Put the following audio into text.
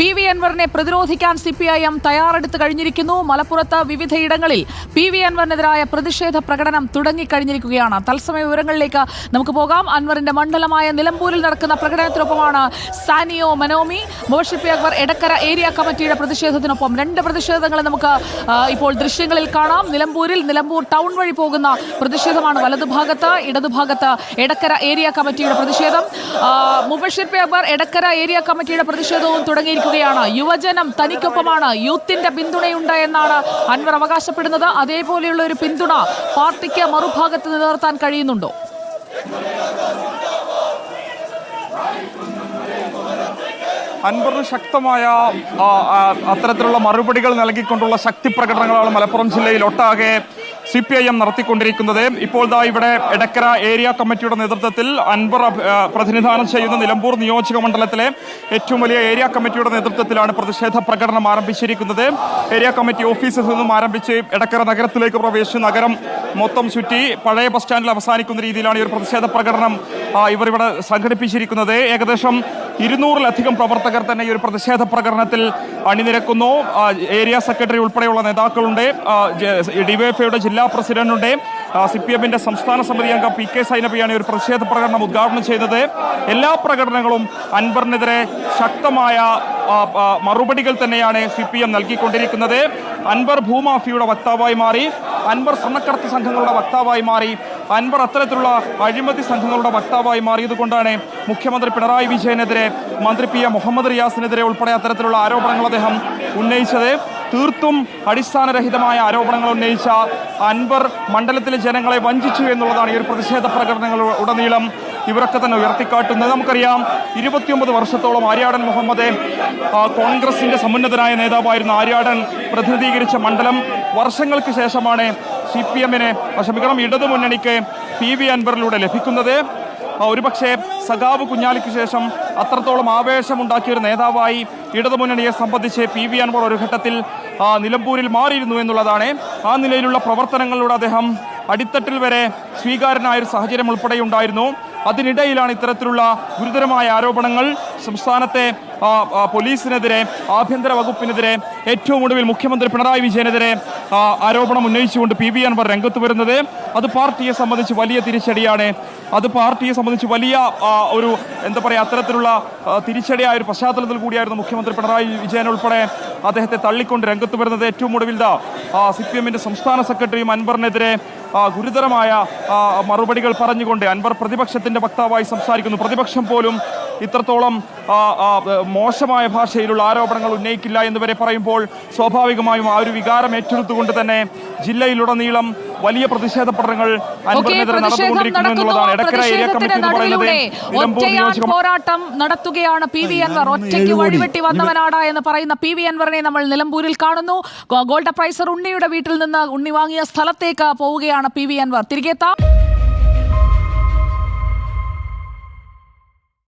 P V അൻവറിനെ പ്രതിരോധിക്കാൻ C P I M തയ്യാറെടുത്ത് കഴിഞ്ഞിരിക്കുന്നു. മലപ്പുറത്ത് വിവിധയിടങ്ങളിൽ പി വി അൻവറിനെതിരായ പ്രതിഷേധ പ്രകടനം തുടങ്ങിക്കഴിഞ്ഞിരിക്കുകയാണ്. തത്സമയ വിവരങ്ങളിലേക്ക് നമുക്ക് പോകാം. അൻവറിന്റെ മണ്ഡലമായ നിലമ്പൂരിൽ നടക്കുന്ന പ്രകടനത്തിനൊപ്പമാണ് സാനിയോ മനോമി. മോഷിപ്പി അക്ബർ എടക്കര ഏരിയ കമ്മിറ്റിയുടെ പ്രതിഷേധത്തിനൊപ്പം രണ്ട് പ്രതിഷേധങ്ങൾ നമുക്ക് ഇപ്പോൾ ദൃശ്യങ്ങളിൽ കാണാം. നിലമ്പൂരിൽ നിലമ്പൂർ ടൗൺ വഴി പോകുന്ന പ്രതിഷേധമാണ് വലതുഭാഗത്ത് ഇടതുഭാഗത്ത് എടക്കര ഏരിയ കമ്മിറ്റിയുടെ പ്രതിഷേധം. മുബഷിപ്പി അക്ബർ എടക്കര ഏരിയ കമ്മിറ്റിയുടെ പ്രതിഷേധവും തുടങ്ങിയിരിക്കുകയാണ് യുവജനം തനിക്കൊപ്പമാണ്. യൂത്തിന്റെ പിന്തുണയുണ്ട് എന്നാണ് അൻവർ അവകാശപ്പെടുന്നത്. അതേപോലെയുള്ള ഒരു പിന്തുണ പാർട്ടിക്ക് മറുഭാഗത്ത് നിലനിർത്താൻ കഴിയുന്നുണ്ടോ? അൻവറിന് ശക്തമായ അത്തരത്തിലുള്ള മറുപടികൾ നൽകിക്കൊണ്ടുള്ള ശക്തി പ്രകടനങ്ങളാണ് മലപ്പുറം ജില്ലയിൽ ഒട്ടാകെ സി പി ഐ എം നടത്തിക്കൊണ്ടിരിക്കുന്നത്. ഇപ്പോൾ ദാ ഇവിടെ എടക്കര ഏരിയ കമ്മിറ്റിയുടെ നേതൃത്വത്തിൽ അൻവർ പ്രതിനിധാനം ചെയ്യുന്ന നിലമ്പൂർ നിയോജക മണ്ഡലത്തിലെ ഏറ്റവും വലിയ ഏരിയ കമ്മിറ്റിയുടെ നേതൃത്വത്തിലാണ് പ്രതിഷേധ പ്രകടനം ആരംഭിച്ചിരിക്കുന്നത്. ഏരിയ കമ്മിറ്റി ഓഫീസിൽ നിന്നും ആരംഭിച്ച് എടക്കര നഗരത്തിലേക്ക് പ്രവേശിച്ച് നഗരം മൊത്തം ചുറ്റി പഴയ ബസ് സ്റ്റാൻഡിൽ അവസാനിക്കുന്ന രീതിയിലാണ് ഈ ഒരു പ്രതിഷേധ പ്രകടനം ഇവർ ഇവിടെ സംഘടിപ്പിച്ചിരിക്കുന്നത്. ഏകദേശം ഇരുന്നൂറിലധികം പ്രവർത്തകർ തന്നെ ഈ ഒരു പ്രതിഷേധ പ്രകടനത്തിൽ അണിനിരക്കുന്നു. ഏരിയ സെക്രട്ടറി ഉൾപ്പെടെയുള്ള നേതാക്കളുണ്ട്. ഡിവൈഎഫ്ഐയുടെ ജില്ലാ പ്രസിഡന്റുണ്ട്. സി പി എമ്മിന്റെ സംസ്ഥാന സമിതി അംഗം പി കെ സൈനബിയാണ് ഒരു പ്രതിഷേധ പ്രകടനം ഉദ്ഘാടനം ചെയ്തത്. എല്ലാ പ്രകടനങ്ങളും അൻവറിനെതിരെ ശക്തമായ മറുപടികൾ തന്നെയാണ് സി പി എം നൽകിക്കൊണ്ടിരിക്കുന്നത്. അൻവർ ഭൂമാഫിയുടെ വക്താവായി മാറി. അൻവർ സ്വർണക്കടത്ത് സംഘങ്ങളുടെ വക്താവായി മാറി. അൻവർ അത്തരത്തിലുള്ള അഴിമതി സംഘങ്ങളുടെ വക്താവായി മാറിയതുകൊണ്ടാണ് മുഖ്യമന്ത്രി പിണറായി വിജയനെതിരെ മന്ത്രി പി എ മുഹമ്മദ് റിയാസിനെതിരെ ഉൾപ്പെടെ അത്തരത്തിലുള്ള ആരോപണങ്ങൾ അദ്ദേഹം ഉന്നയിച്ചത്. തീർത്തും അടിസ്ഥാനരഹിതമായ ആരോപണങ്ങൾ ഉന്നയിച്ച അൻവർ മണ്ഡലത്തിലെ ജനങ്ങളെ വഞ്ചിച്ചു എന്നുള്ളതാണ് ഈ ഒരു പ്രതിഷേധ പ്രകടനങ്ങൾ ഉടനീളം ഇവരൊക്കെ തന്നെ ഉയർത്തിക്കാട്ടുന്നത്. നമുക്കറിയാം ഇരുപത്തിയൊമ്പത് വർഷത്തോളം ആര്യാടൻ മുഹമ്മദ് കോൺഗ്രസിന്റെ സമുന്നതനായ നേതാവായിരുന്ന ആര്യാടൻ പ്രതിനിധീകരിച്ച മണ്ഡലം വർഷങ്ങൾക്ക് ശേഷമാണ് സി പി എമ്മിന് ക്ഷമിക്കണം ഇടതു മുന്നണിക്ക് പി വി അൻവറിലൂടെ ലഭിക്കുന്നത്. ഒരുപക്ഷേ സഖാവ് കുഞ്ഞാലിക്ക് ശേഷം അത്രത്തോളം ആവേശമുണ്ടാക്കിയ ഒരു നേതാവായി ഇടതുമുന്നണിയെ സംബന്ധിച്ച് പി വി അൻവർ ഒരു ഘട്ടത്തിൽ നിലമ്പൂരിൽ മാറിയിരുന്നു എന്നുള്ളതാണ്. ആ നിലയിലുള്ള പ്രവർത്തനങ്ങളിലൂടെ അദ്ദേഹം അടിത്തട്ടിൽ വരെ സ്വീകാരനായ ഒരു സാഹചര്യം ഉൾപ്പെടെ ഉണ്ടായിരുന്നു അതിനിടയിലാണ് ഇത്തരത്തിലുള്ള ഗുരുതരമായ ആരോപണങ്ങൾ സംസ്ഥാനത്തെ പോലീസിനെതിരെ ആഭ്യന്തര വകുപ്പിനെതിരെ ഏറ്റവും ഒടുവിൽ മുഖ്യമന്ത്രി പിണറായി വിജയനെതിരെ ആരോപണം ഉന്നയിച്ചുകൊണ്ട് പി വി അൻവർ രംഗത്ത് വരുന്നത്. അത് പാർട്ടിയെ സംബന്ധിച്ച് വലിയ തിരിച്ചടിയാണ്. അത് പാർട്ടിയെ സംബന്ധിച്ച് വലിയ ഒരു എന്താ പറയുക അത്തരത്തിലുള്ള തിരിച്ചടിയായ ഒരു പശ്ചാത്തലത്തിൽ കൂടിയായിരുന്നു മുഖ്യമന്ത്രി പിണറായി വിജയൻ ഉൾപ്പെടെ അദ്ദേഹത്തെ തള്ളിക്കൊണ്ട് രംഗത്ത് വരുന്നത് ഏറ്റവും ഒടുവിൽ സി പി എമ്മിന്റെ സംസ്ഥാന സെക്രട്ടറിയും അൻവറിനെതിരെ ഗുരുതരമായ മറുപടികൾ പറഞ്ഞുകൊണ്ട് അൻവർ പ്രതിപക്ഷത്തിന്റെ വക്താവായി സംസാരിക്കുന്നു. പ്രതിപക്ഷം പോലും ഇത്രത്തോളം മോശമായ ഭാഷയിലുള്ള ആരോപണങ്ങൾ ഉന്നയിക്കില്ല എന്ന് വരെ പറയുമ്പോൾ സ്വാഭാവികമായും ആ ഒരു വികാരം ഏറ്റെടുത്തുകൊണ്ട് തന്നെ ജില്ലയിലുടനീളം വലിയ പ്രതിഷേധ പഠനങ്ങൾ പോരാട്ടം നടത്തുകയാണ് പി വി അൻവർ. ഒറ്റയ്ക്ക് വഴിവെട്ടി വന്നവനാണ് എന്ന് പറയുന്ന പി വി അൻവറിനെ നമ്മൾ നിലമ്പൂരിൽ കാണുന്നു. ഗോൾഡ് പ്രൈസർ ഉണ്ണിയുടെ വീട്ടിൽ നിന്ന് ഉണ്ണി വാങ്ങിയ സ്ഥലത്തേക്ക് പോവുകയാണ് പി വി അൻവർ. തിരികെ എത്താം.